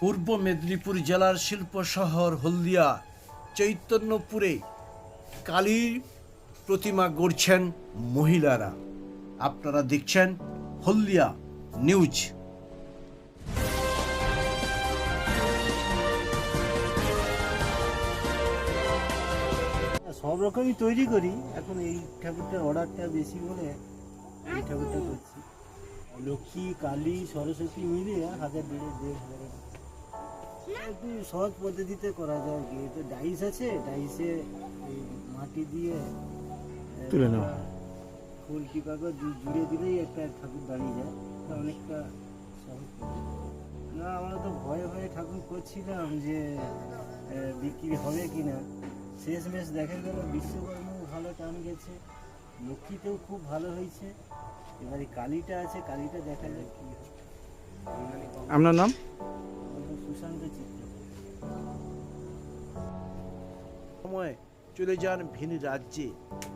পূর্ব মেদিনীপুর জেলার শিল্প শহর হলদিয়া, চৈতন্যপুরে কালীর প্রতিমা গড়ছেন মহিলারা। আপনারা দেখছেন হলদিয়া নিউজ। সব রকমই তৈরি করি, এখন এই ঠাকুরটার অর্ডারটা বেশি বলে এই ঠাকুরটা করছি। লক্ষ্মী, কালী, সরস্বতী মিলিয়ে হাজার দেড় দেড় হাজার একটু সহজ পদ্ধতিতে করা যায় কি? তো ডাইস আছে ডাইসে মাটি দিয়ে তুলে নেওয়া ফুল টিপাকে জুড়ে দিলেই একটা ঠাকুর দাঁড়িয়ে যায়। এটা অনেকটা সহজ না আমরা তো ভয়ে ভয়ে ঠাকুর করছিলাম যে বিক্রি হবে কি না শেষ মেশ দেখা গেল বিশ্বকর্মাও ভালো টান গেছে। লক্ষ্মীতেও খুব ভালো হয়েছে। এবারে কালীটা আছে কালীটা দেখা যাক কি। আপনার নাম? সুশান্ত চিত্র। সময় চলে যান ভিন রাজ্যে।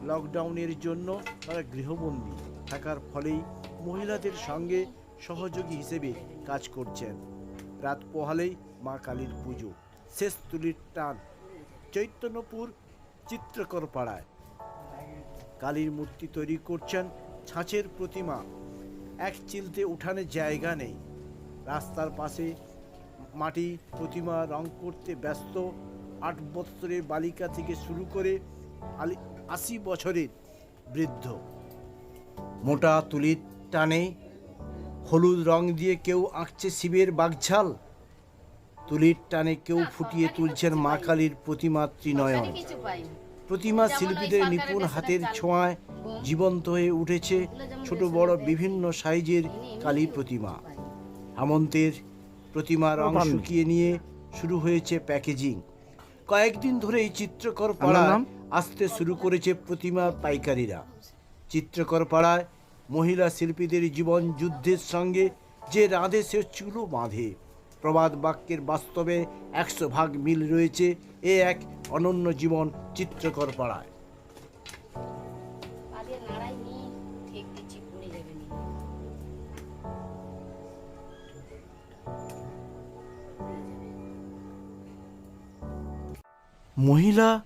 লকডাউনের জন্য তারা গৃহবন্দী। থাকার ফলেই মহিলাদের সঙ্গে সহযোগী হিসেবে কাজ করছেন। রাত পোহালেই মা কালীর পুজো। শেষ তুলির টান। চৈতন্যপুর চিত্রকর পাড়ায় কালীর মূর্তি তৈরি করছেন ছাঁচের প্রতিমা। এক চিলতে উঠানে জায়গা নেই। রাস্তার পাশে মাটি প্রতিমা রং করতে ব্যস্ত আট বছরের বালিকা থেকে শুরু করে আলি আশি বছরের বৃদ্ধ। মোটা তুলির টানে হলুদ রং দিয়ে কেউ আঁকছে শিবের বাগঝাল তুলির টানে কেউ ফুটিয়ে তুলছেন মা কালীর প্রতিমা ত্রিনয়ন। প্রতিমা শিল্পীদের নিপুণ হাতের ছোঁয়ায় জীবন্ত হয়ে উঠেছে ছোট বড় বিভিন্ন সাইজের কালী প্রতিমা। হেমন্তের প্রতিমা রং শুকিয়ে নিয়ে শুরু হয়েছে প্যাকেজিং। কয়েকদিন ধরে এই চিত্রকর নাম? আসতে শুরু করেছে প্রতিমা পাইকারীরা। চিত্রকর পাড়ায় মহিলা শিল্পীদের জীবন যুদ্ধের সঙ্গে যে রাঁধে সে চুলো বাঁধে। প্রবাদ বাক্যের বাস্তবে একশো ভাগ মিল রয়েছে এ এক অনন্য জীবন চিত্রকর পাড়ায়। মহিলা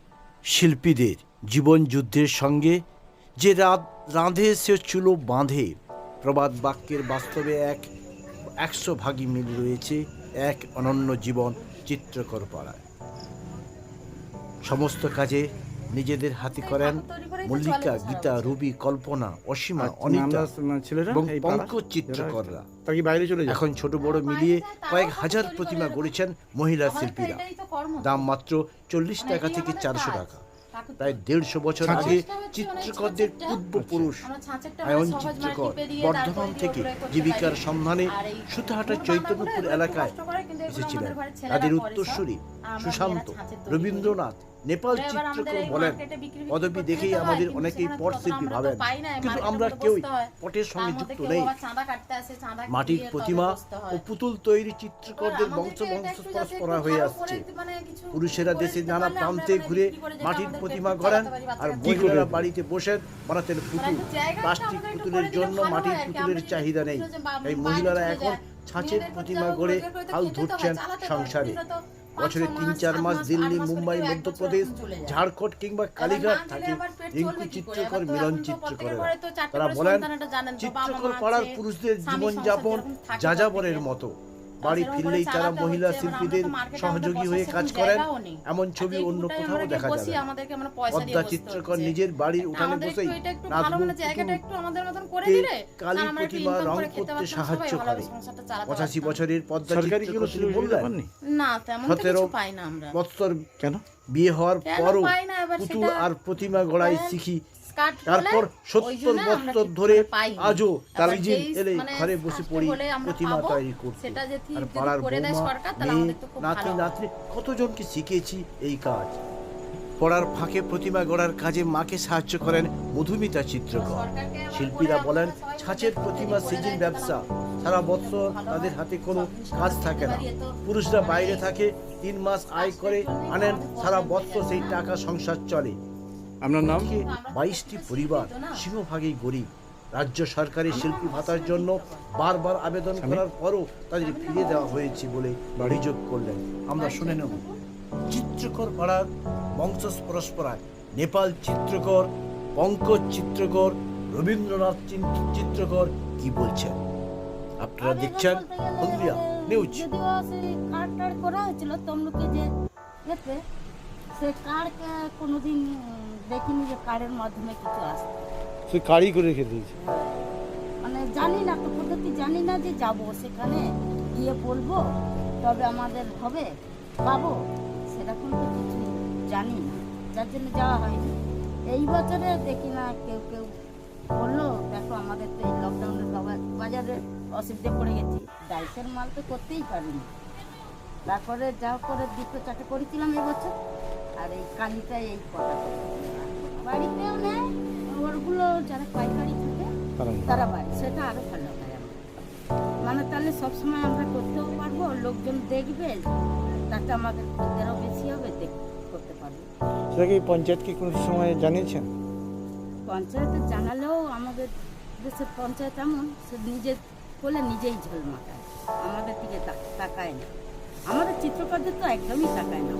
শিল্পীদের জীবন যুদ্ধের সঙ্গে যে রাত রাঁধে সে চুলো বাঁধে। প্রবাদ বাক্যের বাস্তবে এক একশো ভাগই মিল রয়েছে এক অনন্য জীবন চিত্রকর পাড়ায় সমস্ত কাজে নিজেদের হাতে করেন মল্লিকা গীতা রুবি কল্পনা অসীমা অনিতা ছেলেরা এবং পঙ্কজ চিত্রকররা। তা কি বাইরে চলে যায়। এখন ছোট বড় মিলিয়ে কয়েক হাজার প্রতিমা গড়েছেন মহিলা শিল্পীরা। দাম মাত্র চল্লিশ টাকা থেকে চারশো টাকা। প্রায় দেড়শো বছর আগে চিত্রকরদের পূর্বপুরুষ আয়ন চিত্রকর বর্ধমান থেকে জীবিকার সন্ধানে সুতাহাটা চৈতন্যপুর এলাকায় এসেছিলেন। তাদের উত্তরসূরি সুশান্ত রবীন্দ্রনাথ নেপাল চিত্রকর বলেন পদবি দেখেই আমাদের অনেকেই পট শিল্পী ভাবেন কিন্তু আমরা কেউই পটের সঙ্গে যুক্ত নেই। মাটির প্রতিমা ও পুতুল তৈরি চিত্রকরদের বংশ বংশ পরস্পরা হয়ে আসছে। পুরুষেরা দেশের নানা প্রান্তে ঘুরে মাটির প্রতিমা গড়েন আর মহিলারা বাড়িতে বসে বানাতেন পুতুল প্লাস্টিক পুতুলের জন্য মাটির পুতুলের চাহিদা নেই। তাই মহিলারা এখন ছাঁচের প্রতিমা গড়ে হাল ধরছেন সংসারে। বছরে তিন চার মাস দিল্লি মুম্বাই মধ্যপ্রদেশ ঝাড়খণ্ড কিংবা কালীঘাট থাকে রিঙ্কু চিত্রকর মিলন চিত্রকর তারা বলেন চিত্রকর পাড়ার পুরুষদের জীবনযাপন যাযাবরের মতো। বাড়ি ফিরলেই তারা মহিলা শিল্পীদের সহযোগী হয়ে কাজ করেন এমন ছবি অন্য কোথাও দেখা যাবে না। পদ্মা চিত্রকর নিজের বাড়ির উঠানে বসেই কালী প্রতিমা রং করতে সাহায্য করে। পঁচাশি বছরের পদ্মা সরকারি কোনো চিত্রকর তিনি বললেন না সতেরো কিছু পাই না আমরা। বৎসর কেন? বিয়ে হওয়ার পরও পুতুল আর প্রতিমা গড়াই শিখি স্কার্ট তারপর সত্তর বছর ধরে না। আজও যেই এলে মানে ঘরে বসে পড়ি প্রতিমা তৈরি করতে। আর পাড়ার বৌমা মেয়ে নাতি নাতনি কতজনকে শিখিয়েছি এই কাজ? পড়ার ফাঁকে প্রতিমা গড়ার কাজে মাকে সাহায্য করেন মধুমিতা চিত্রকর। শিল্পীরা বলেন ছাঁচের প্রতিমা সিজন ব্যবসা। সারা বছর তাদের হাতে কোনো কাজ থাকে না। পুরুষরা বাইরে থাকে তিন মাস আয় করে আনেন সারা বছর সেই টাকা সংসার চলে। আপনার নাম? বাইশটি পরিবার সিংহভাগেই গরিব। রাজ্য সরকারের শিল্পী ভাতার জন্য বারবার আবেদন করার পরও তাদের ফিরিয়ে দেওয়া হয়েছে বলে অভিযোগ করলেন। আমরা শুনে নেব। চিত্রকর পাড়ার বংশ পরস্পরায় নেপাল চিত্রকর পঙ্কজ চিত্রকর রবীন্দ্রনাথ চিন- চিত্রকর কি বলছেন? আপনারা দেখছেন হলদিয়া নিউজ। করা হয়েছিল তমলুকে যে সে কার্ড কোনোদিন দেখিনি যে কার্ডের মাধ্যমে কিছু আসবে। সে কারি করে রেখে দিয়েছে। মানে জানি না তো পদ্ধতি জানি না যে যাব সেখানে গিয়ে বলব তবে আমাদের হবে পাবো সেরকম তো কিছু জানি না যার জন্য যাওয়া হয়নি। এই বছরে দেখি না কেউ কেউ বলল দেখো আমাদের তো এই লকডাউনের বাজারে অসুবিধে পড়ে গেছি ডাইসের মাল তো করতেই পারিনি। তারপরে যা করে দুটো চারটে করেছিলাম এবছর আর এই কালিটা এই কটা। করেছিলাম। বাড়িতেও নেয় ওরগুলো যারা পাইকারি থাকে তারা বাড়ি। সেটা আরও ভালো হয় মানে তাহলে সবসময় আমরা করতেও পারব লোকজন দেখবে তাতে আমাদের খদ্দেরও বেশি হবে করতে পারব। সেটাকে এই পঞ্চায়েতকে কোনো সময় জানিয়েছেন? পঞ্চায়েতে জানালেও আমাদের দেশের পঞ্চায়েত এমন সে নিজে করলে নিজেই ঝোল মাখায়। আমাদের দিকে তাকায় না। আমাদের চিত্রকরদের তো একদমই তাকায় না।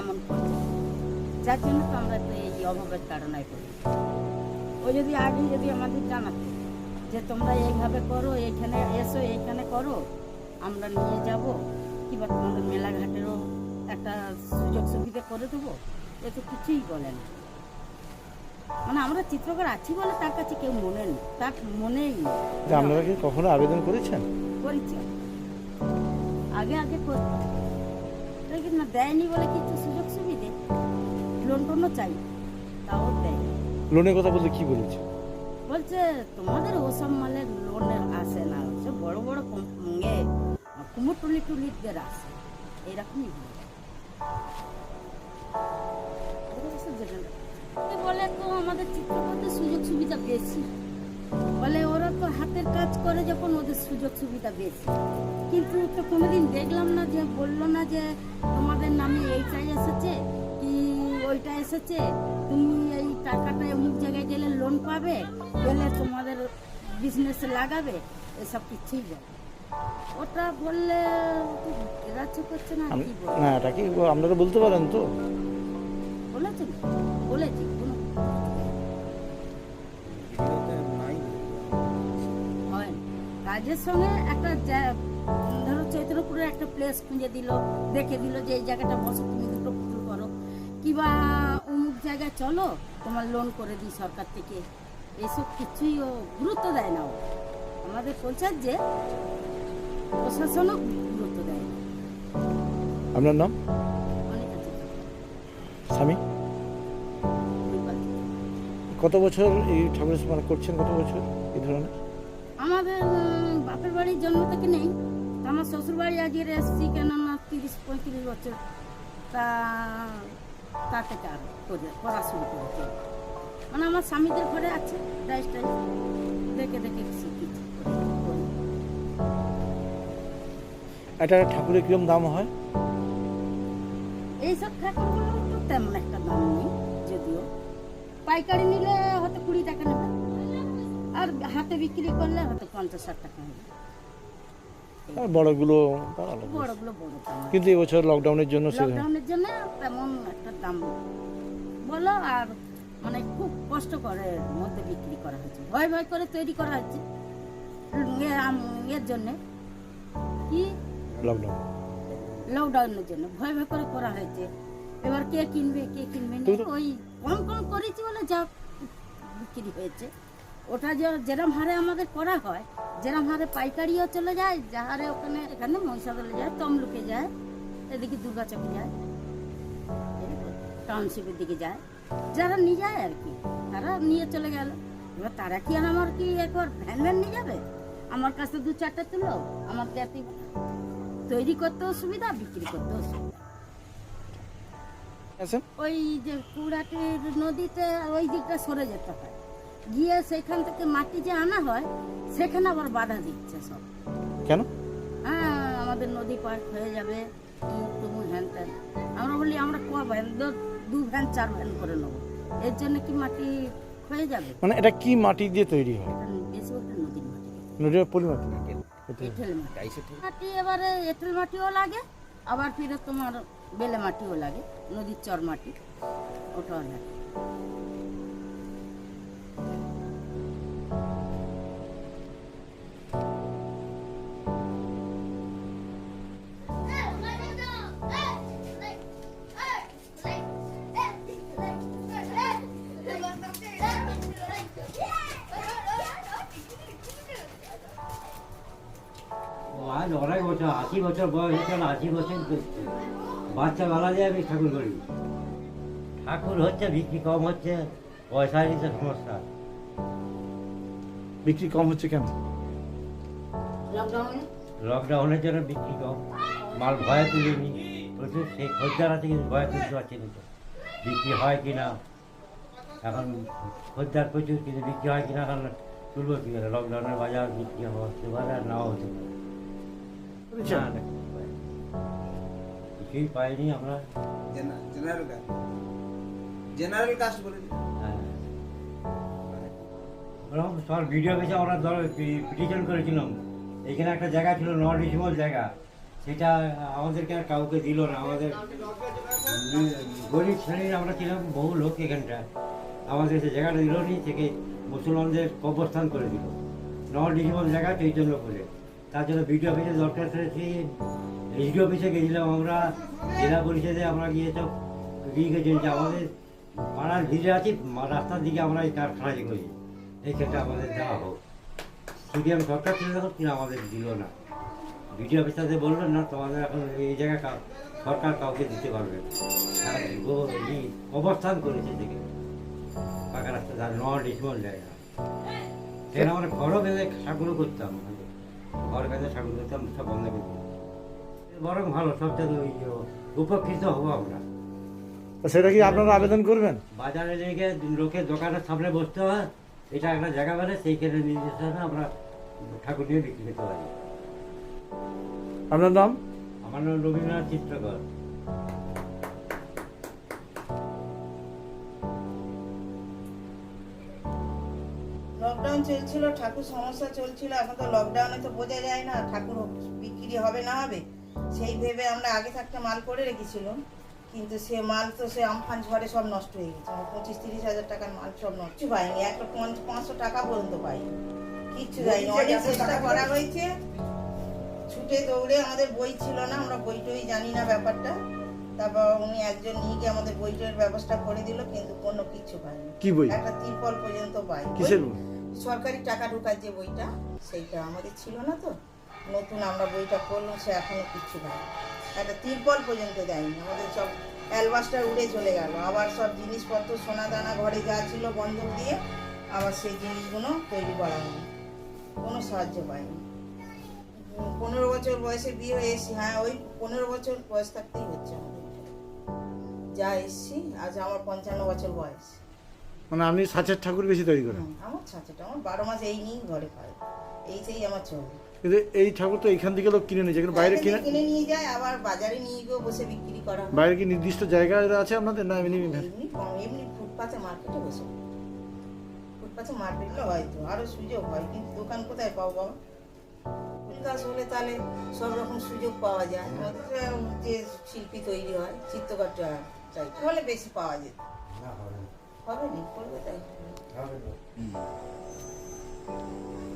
এমন পঞ্চায়েত। যার জন্য তো আমরা তো এই অভাবের তাড়নায় করি ও যদি আগে যদি আমাদের জানাতো যে তোমরা এইভাবে করো এইখানে এসো এইখানে করো আমরা নিয়ে যাব কিংবা তোমাদের মেলাঘাটেরও একটা সুযোগ সুবিধা করে দেবো এ তো কিছুই বলে না। মানে আমরা চিত্রকর আছি বলে তার কাছে কেউ মনে নেই তার মনেই নেই। আপনারা কি কখনো আবেদন করেছেন? করেছি। আগে আগে করতাম দেয়নি বলে কিছু সুযোগ লোন টোনও চাই তাও দেয়। লোনের কথা বলতে কি বলেছে? বলছে তোমাদের ওসব মালের লোন আসে না সে বড় বড় ইয়ে কুমোর টুলি টুলিদের আসে। বুঝতে বলে। তো আমাদের চিত্রকরদের সুযোগ সুবিধা বেশি। বলে ওরা তো হাতের কাজ করে যখন ওদের সুযোগ সুবিধা বেশি। কিন্তু তো কোনোদিন দেখলাম না যে বলল না যে তোমাদের নামে এইটাই এসেছে? কি ওইটা এসেছে তুমি এই টাকাটা অমুক জায়গায় গেলে লোন পাবে গেলে তোমাদের বিজনেসে লাগাবে এসব কিছুই বলে ওটা বললে গ্রাহ্য করছে না কি না এটা কি আপনারা বলতে পারেন তো? বলেছে বলেছি কোনো হয় কাজের সঙ্গে একটা ধরো চৈতন্যপুরের একটা প্লেস খুঁজে দিল দেখে দিল যে এই জায়গাটা বসো তুমি দুটো কিবা অমুক জায়গায় চলো তোমার লোন করে দিই সরকার থেকে। এসব কিছুই ও গুরুত্ব দেয় না ও আমাদের পঞ্চায়েত যে প্রশাসনও গুরুত্ব দেয় না। আপনার নাম? অনেক আছে স্বামী? কত বছর এই ঠাকুর মানে করছেন কত বছর এই ধরনের? আমাদের বাপের বাড়ির জন্ম থেকে নেই। আমার শ্বশুর বাড়ি আজকে এসেছি কেননা তিরিশ পঁয়ত্রিশ বছর। তা তা থেকে আর করে করা। শুরু করেছে মানে আমার স্বামীদের ঘরে আছে ডাইস টাইস দেখে দেখে শিখেছি। একটা ঠাকুরের কিরম দাম হয়? এইসব ঠাকুরগুলো তো তেমন একটা দাম নেই যদিও। পাইকারি নিলে হয়তো কুড়ি টাকা নেবে আর হাতে বিক্রি করলে হয়তো পঞ্চাশ ষাট টাকা নেবে আর বড়গুলো বড়গুলো বড় কিন্তু এবছর লকডাউনের জন্য লকডাউনের জন্য তেমন একটা দাম বলো আর মানে খুব কষ্ট করে মধ্যে বিক্রি করা হয়েছে। ভয় ভয় করে তৈরি করা হয়েছে। আম- এর জন্য। কি? লকডাউন লকডাউনের জন্য। ভয় ভয় করে করা হয়েছে। এবার কে কিনবে কে কিনবে না ওই কম কম করেছি বলে যা বিক্রি হয়েছে। ওটা যেরম হারে আমাদের করা হয় যেরম হারে পাইকারিও চলে যায় যা হারে ওখানে এখানে মহিষাদলে যায় তমলুকে যায় এদিকে দুর্গাচকে যায় টাউনশিপের দিকে যায়। যারা নিয়ে যায় আর কি তারা নিয়ে চলে গেল। এবার তারা কি আর আমার কি একবার ভ্যান ভ্যান নিয়ে যাবে? আমার কাছে দু চারটা তুলো আমার জাতি তৈরি করতেও সুবিধা বিক্রি করতেও সুবিধা। ওই যে কুড়াটির নদীতে ওই দিকটা সরে যেতে হয়। গিয়ে সেখান থেকে মাটি যে আনা হয় সেখানে আবার বাধা দিচ্ছে সব। কেন? হ্যাঁ আমাদের নদী পার হয়ে যাবে। অমুক তুমুক হ্যান ত্যান। আমরা বলি আমরা ক ভ্যান? দু- ভ্যান চার ভ্যান করে নেব। এর জন্য কি মাটি ক্ষয়ে যাবে? মানে এটা কি মাটি দিয়ে তৈরি হয়? নদীর মাটি। নদীর পরিমাটি এটা এঁটেল মাটি। মাটি এবারে এঁটেল মাটিও লাগে আবার ফিরে তোমার বেলে মাটিও লাগে নদীর চর মাটি ওটাও লাগে। আজ অনেক বছর, আশি বছর বয়স হচ্ছে আশি বছর করছে বাচ্চা বেলা যায় আমি ঠাকুর করি ঠাকুর হচ্ছে বিক্রি কম হচ্ছে পয়সার নিতে সমস্যা। বিক্রি কম হচ্ছে কেন? লকডাউনে লকডাউনের জন্য বিক্রি কম। মাল ভয়ে তুলিনি। প্রচুর সেই খদ্দার আছে কিন্তু ভয়ে তুলতে পারছি না বিক্রি হয় কি না? এখন খদ্দার প্রচুর কিন্তু বিক্রি হয় কিনা? কারণ তুলবো কি করে? লকডাউনের বাজার বিক্রি হতে পারে আর নাও হতে পারে। না, না, কিছুই পাইনি আমরা। জেনারেল জেনারেল কাস্ট বলে হ্যাঁ। সব ভিডিও পেয়েছে আমরা ধরো পিটিশন করেছিলাম। এখানে একটা জায়গা ছিল নন রিসিবল জায়গা। সেটা আমাদেরকে আর কাউকে দিল না। আমাদের গরিব শ্রেণির আমরা ছিলাম, বহু লোক এখানটায় আমাদের সে জায়গাটা দিল নি, থেকে মুসলমানদের কবরস্থান করে দিল। নন রিসিবল জায়গা চৈতন্য করে তার জন্য ভিডিও অফিসে দরকার করেছি রেডিও অফিসে গেছিলাম আমরা, জেলা পরিষদে আমরা গিয়ে সব দিয়ে গেছি আমাদের পাড়ার ভিড়ে আছি রাস্তার দিকে আমরা এই কারখানায় করি এই ক্ষেত্রে আমাদের দেওয়া হোক। সিডিএম সরকার ছিল তখন কিন্তু আমাদের দিল না। ভিডিও অফিসারদের বললেন না তোমাদের এখন এই জায়গায় সরকার কাউকে দিতে পারবে। তারা অবস্থান করেছে সেখানে পাকা রাস্তা তার ন ডিসিমল জায়গা। সেখানে আমরা ঘরও বেঁধে ঠাকুরও করতাম ঘর বেঁধে ঠাকুর করতাম সব বন্ধ করে দিলাম। বরং ভালো সবচেয়ে ওই উপকৃত হব আমরা। সেটা কি আপনারা আবেদন করবেন? বাজারে লেগে লোকের দোকানের সামনে বসতে হয়? এটা একটা জায়গা বেড়ে সেইখানে নির্দেশনা আমরা ঠাকুর নিয়ে বিক্রি করতে পারি। আপনার নাম? আমার নাম রবীন্দ্রনাথ চিত্রকর। লকডাউন চলছিল ঠাকুর সমস্যা চলছিল এখন তো লকডাউনে তো বোঝা যায় না ঠাকুর বিক্রি হবে না হবে। সেই ভেবে আমরা আগে থাকতে মাল করে রেখেছিলাম। কিন্তু সে মাল তো সে আমফান ঝড়ে সব নষ্ট হয়ে গেছে। আমার পঁচিশ তিরিশ হাজার টাকার মাল সব নষ্ট পাইনি একটা পঞ্চ- পাঁচশো টাকা পর্যন্ত পাইনি। কিচ্ছু যায়নি। অনেক চেষ্টা করা হয়েছে। ছুটে দৌড়ে আমাদের বই ছিল না আমরা বই টই জানি না ব্যাপারটা। তারপর উনি একজন নিয়ে গিয়ে আমাদের বই টইয়ের ব্যবস্থা করে দিল কিন্তু কোনো কিছু পাইনি। কি বই? একটা তিরপল পর্যন্ত পাই। কিসের বই? সরকারি টাকা ঢোকার যে বইটা সেইটা আমাদের ছিল না তো। নতুন আমরা বইটা পড়লাম সে এখনও কিচ্ছু দেয় একটা তিরপল পর্যন্ত দেয়নি আমাদের সব অ্যালবাসটা উড়ে চলে গেল। আবার সব জিনিসপত্র সোনা দানা ঘরে যা ছিল বন্ধক দিয়ে আবার সেই জিনিসগুলো তৈরি করা হলো। কোনো সাহায্য পাইনি। পনেরো বছর বয়সে বিয়ে হয়ে এসেছি। হ্যাঁ ওই পনেরো বছর বয়স থাকতেই হচ্ছে আমাদের। যা এসছি আজ আমার পঞ্চান্ন বছর বয়স। মানে আপনি সাঁচের ঠাকুর বেশি তৈরি করেন? আমার ছাঁচটা আমার বারো মাস এই নিয়েই ঘরে পাই এই এইটাই আমার চলবে কিন্তু এই ঠাকুর তো এখান থেকে লোক কিনে নিয়ে যায় কিন্তু বাইরে কিনে কিনে নিয়ে যায় আবার বাজারে নিয়ে গিয়ে বসে বিক্রি করা বাইরে কি নির্দিষ্ট জায়গা আছে আপনাদের না এমনি এমনি এমনি ফুটপাতে মার্কেটে বসে। ফুটপাতে মার্কেটে হয়তো আরও সুযোগ হয় কিন্তু দোকান কোথায় পাবো বাবা? হলে তাহলে সব রকম সুযোগ পাওয়া যায়। যে শিল্পী তৈরি হয় চিত্রকরটা চাই হলে বেশি পাওয়া যেত। হবে নি। করবে তাই। এই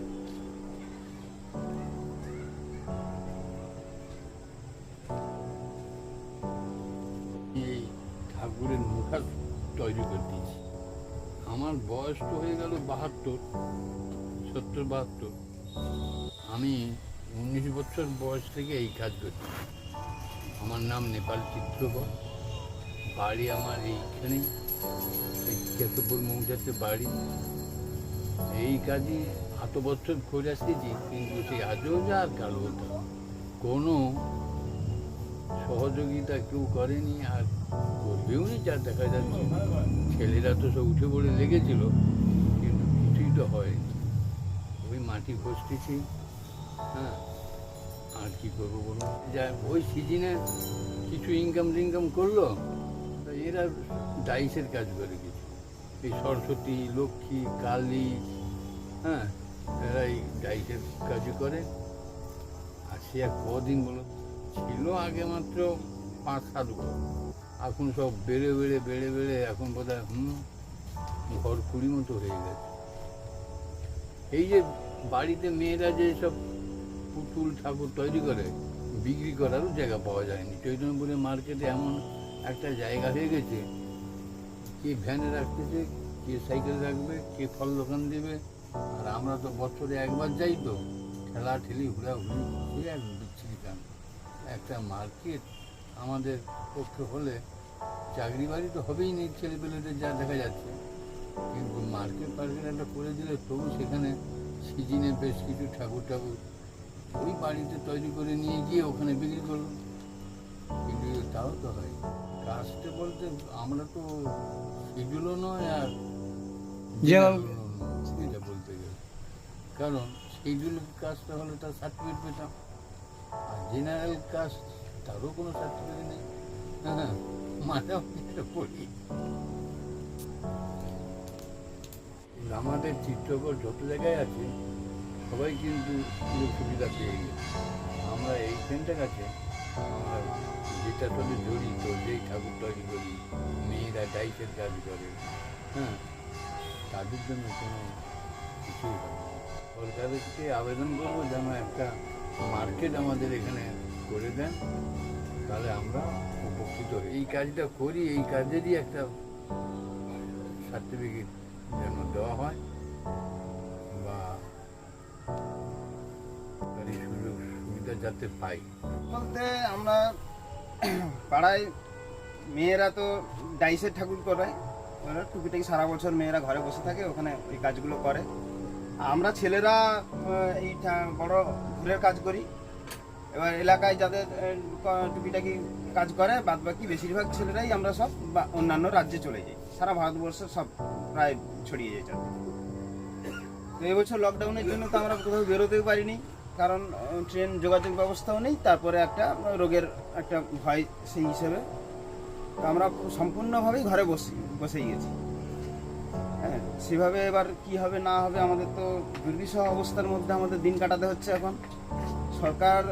তৈরি করে দিয়েছি। আমার বয়স তো হয়ে গেল বাহাত্তর, সত্তর, বাহাত্তর। আমি উনিশ বছর বয়স থেকে এই কাজ করছি। আমার নাম নেপাল চিত্রকর। বাড়ি আমার এইখানেই। এই কেতপুর মৌজাতে বাড়ি। এই কাজই এত বছর করে আসতেছি কিন্তু সেই আজও যা আর কালো কোনো সহযোগিতা কেউ করেনি আর করবেও নি, যা দেখা যাচ্ছে। ছেলেরা তো সব উঠে পড়ে লেগেছিল, কিন্তু কিছুই তো হয়নি। ওই মাটি ঘষতেছি হ্যাঁ আর কি করব বলুন? যা, ওই সিজনে কিছু ইনকাম টিনকাম করল এরা ডাইসের কাজ করে কিছু। এই সরস্বতী, লক্ষ্মী, কালী হ্যাঁ এরা এই ডাইসের কাজই করে। আর সে এক কদিন বলো ছিল আগে মাত্র পাঁচ সাত ঘর। এখন সব বেড়ে বেড়ে বেড়ে বেড়ে এখন বোধ হয় হুম, ঘর কুড়ি মতো হয়ে গেছে। এই যে বাড়িতে মেয়েরা যে সব পুতুল ঠাকুর তৈরি করে, বিক্রি করারও জায়গা পাওয়া যায়নি। চৈতন্যপুরের মার্কেটে এমন একটা জায়গা হয়ে গেছে, কে ভ্যানে রাখতেছে, কে সাইকেল রাখবে, কে ফল দোকান দেবে, আর আমরা তো বছরে একবার যাই তো ঠেলা ঠেলি ঘোরাঘুরি সে এক বিচ্ছিরি কান একটা মার্কেট আমাদের পক্ষে হলে চাকরি বাড়ি তো হবেই নেই ছেলেপেলেদের যা দেখা যাচ্ছে। কিন্তু মার্কেট ফার্কেট একটা করে দিলে তবু সেখানে সিজনে বেশ কিছু ঠাকুর ঠাকুর ওই বাড়িতে তৈরি করে নিয়ে গিয়ে ওখানে বিক্রি করল। কিন্তু তাও তো হয়। কাজটা বলতে আমরা তো শিডিউলও নয় আর বলতে গেলে। কারণ শিডিউল কাজটা হলে তার সার্টিফিকেট পেতাম। জেনারেল কাস্ট তারও কোনো সার্টিফিকেট নেই। হ্যাঁ মাঝামাঝি পড়ি। আমাদের চিত্রকর যত জায়গায় আছে, সবাই কিন্তু সুযোগ সুবিধা পেয়ে গেছে। আমরা এইখানটার কাছে, আমরা যেটার সাথে জড়িত যেই ঠাকুর তৈরি করি মেয়েরা ডাইসের কাজ করে হ্যাঁ তাদের জন্য কোনো কিছুই হয়। সরকারকে আবেদন করব যেন একটা মার্কেট আমাদের এখানে করে দেন, তাহলে আমরা উপকৃত হই। এই কাজটা করি, এই কাজেরই একটা সার্টিফিকেট যেন দেওয়া হয় বা এই সুযোগ সুবিধা যাতে পাই। বলতে আমরা পাড়ায় মেয়েরা তো ডাইসের ঠাকুর করে টুকিটাকি সারা বছর মেয়েরা ঘরে বসে থাকে, ওখানে ওই কাজগুলো করে। আমরা ছেলেরা এই বড় ঘুরের কাজ করি। এবার এলাকায় যাদের আহ, ক- টুকিটাকি কাজ করে বাদ বাকি বেশিরভাগ ছেলেরাই আমরা সব অন্যান্য রাজ্যে চলে যাই। সারা ভারতবর্ষে সব প্রায় ছড়িয়ে যায়। তো এবছর লকডাউনের জন্য তো আমরা কোথাও বেরোতেও পারিনি কারণ ট্রেন যোগাযোগ ব্যবস্থাও নেই তারপরে একটা রোগের একটা ভয় সেই হিসেবে। তো আমরা সম্পূর্ণভাবেই ঘরে বসে বসেই গেছি। হ্যাঁ সেভাবে এবার কি হবে না হবে আমাদের তো দুর্বিষহ অবস্থার মধ্যে আমাদের দিন কাটাতে হচ্ছে এখন। সরকার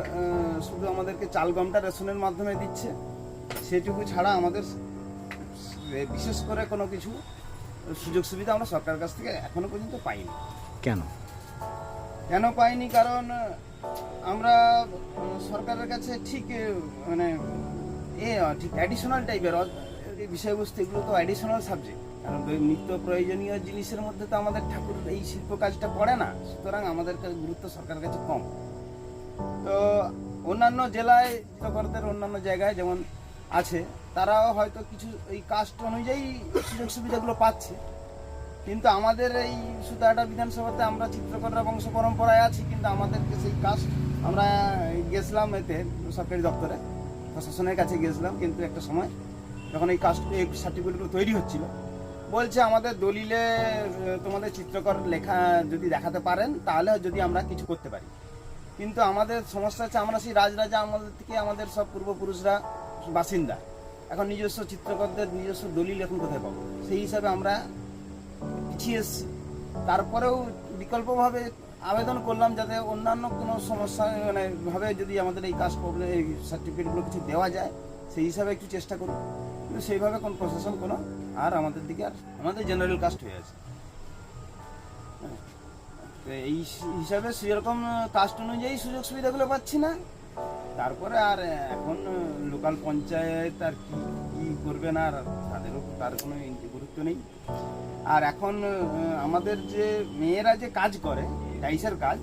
শুধু আমাদেরকে চাল গমটা রেশনের মাধ্যমে দিচ্ছে সেটুকু ছাড়া আমাদের বিশেষ করে কোনো কিছু সুযোগ সুবিধা আমরা সরকারের কাছ থেকে এখনও পর্যন্ত পাইনি। কেন? কেন পাইনি? কারণ আমরা সরকারের কাছে ঠিক মানে এ ঠিক অ্যাডিশনাল টাইপের বিষয়বস্তু এগুলো তো অ্যাডিশনাল সাবজেক্ট কারণ নিত্য প্রয়োজনীয় জিনিসের মধ্যে তো আমাদের ঠাকুর এই শিল্প কাজটা পড়ে না। সুতরাং আমাদের কাছে গুরুত্ব সরকারের কাছে কম। তো অন্যান্য জেলায় চিত্রকরদের অন্যান্য জায়গায় যেমন আছে, তারাও হয়তো কিছু এই কাস্ট অনুযায়ী সুযোগ সুবিধাগুলো পাচ্ছে। কিন্তু আমাদের এই সুতাহাটা বিধানসভাতে আমরা চিত্রকররা বংশ পরম্পরায় আছি, কিন্তু আমাদেরকে সেই কাস্ট আমরা গেছিলাম এতে সরকারি দপ্তরে। প্রশাসনের কাছে গেছিলাম, কিন্তু একটা সময় যখন এই কাস্ট, এই সার্টিফিকেটগুলো তৈরি হচ্ছিল বলছে আমাদের দলিলে তোমাদের চিত্রকর লেখা যদি দেখাতে পারেন, তাহলে যদি আমরা কিছু করতে পারি। কিন্তু আমাদের সমস্যা হচ্ছে, আমরা সেই রাজরাজা আমাদের থেকে আমাদের সব পূর্বপুরুষরা বাসিন্দা। এখন নিজস্ব চিত্রকরদের নিজস্ব দলিল এখন কোথায় পাবো? সেই হিসাবে আমরা পিছিয়ে এসেছি। তারপরেও বিকল্পভাবে আবেদন করলাম যাতে অন্যান্য কোনো সমস্যা মানে ভাবে যদি আমাদের এই কাজ প্রবলেম, এই সার্টিফিকেটগুলো কিছু দেওয়া যায়, সেই হিসাবে একটু চেষ্টা করুন। কিন্তু সেইভাবে কোন প্রশাসন, কোনো আর আমাদের দিকে আর আমাদের জেনারেল কাস্ট হয়ে আছে। এই হিসাবে সেরকম কাস্ট অনুযায়ী সুযোগ সুবিধাগুলো পাচ্ছি না। তারপরে আর এখন লোকাল পঞ্চায়েত আর কি কি করবে না, আর তাদেরও তার কোনো গুরুত্ব নেই। আর এখন আমাদের যে মেয়েরা যে কাজ করে ডাইসের কাজ,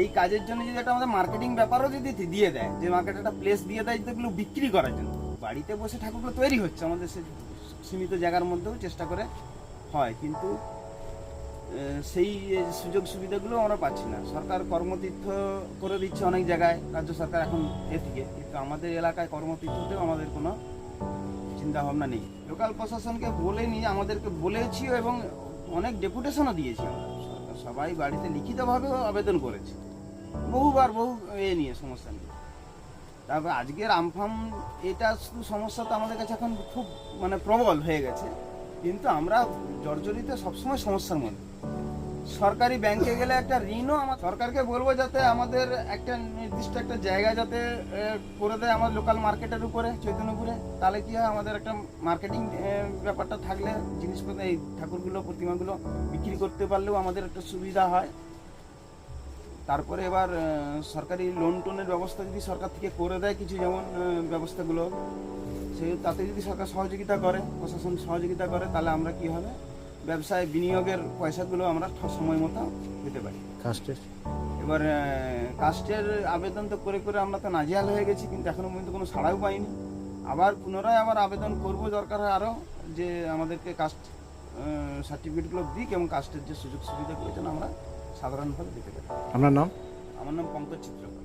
এই কাজের জন্য যদি একটা আমাদের মার্কেটিং ব্যাপারও যদি দিয়ে দেয়, যে মার্কেটে একটা প্লেস দিয়ে দেয়, যেগুলো বিক্রি করার জন্য বাড়িতে বসে ঠাকুরগুলো তৈরি হচ্ছে, আমাদের সে সীমিত জায়গার মধ্যেও চেষ্টা করে হয়, কিন্তু সেই সুযোগ সুবিধাগুলো আমরা পাচ্ছি না। সরকার কর্মতীর্থ করে দিচ্ছে অনেক জায়গায়, রাজ্য সরকার এখন এ থেকে কিন্তু আমাদের এলাকায় কর্মতীর্থতেও আমাদের কোনো চিন্তা ভাবনা নেই। লোকাল প্রশাসনকে বলেনি আমাদেরকে বলেছিও এবং অনেক ডেপুটেশনও দিয়েছি আমরা। সবাই বাড়িতে লিখিতভাবেও আবেদন করেছে। বহুবার বহু এ নিয়ে সমস্যা নিয়ে তারপর আজকের আমফাম, এটা শুধু সমস্যা তো আমাদের কাছে এখন খুব মানে প্রবল হয়ে গেছে। কিন্তু আমরা জর্জরিত সবসময় সমস্যার মধ্যে। সরকারি ব্যাংকে গেলে একটা ঋণও আমার সরকারকে বলব যাতে আমাদের একটা নির্দিষ্ট একটা জায়গা যাতে করে দেয় আমার লোকাল মার্কেটের উপরে, চৈতন্যপুরে। তাহলে কি হয়, আমাদের একটা মার্কেটিং ব্যাপারটা থাকলে, জিনিসপত্র, এই ঠাকুরগুলো, প্রতিমাগুলো বিক্রি করতে পারলেও আমাদের একটা সুবিধা হয়। তারপরে এবার সরকারি লোন টোনের ব্যবস্থা যদি সরকার থেকে করে দেয় কিছু যেমন ব্যবস্থাগুলো সে তাতে যদি সরকার সহযোগিতা করে প্রশাসন সহযোগিতা করে তাহলে আমরা কি হবে? ব্যবসায় বিনিয়োগের পয়সাগুলো আমরা সময় মতো পেতে পারি। কাস্টের? এবার কাস্টের আবেদন তো করে করে আমরা তো নাজিয়াল হয়ে গেছি কিন্তু এখনও পর্যন্ত কোনো সাড়াও পাইনি। আবার পুনরায় আবার আবেদন করব দরকার হয় আরও যে আমাদেরকে কাস্ট সার্টিফিকেটগুলো দিক এবং কাস্টের যে সুযোগ সুবিধা যেন আমরা সাধারণভাবে দিতে পারি আপনার নাম? আমার নাম পঙ্কজ চিত্রকর।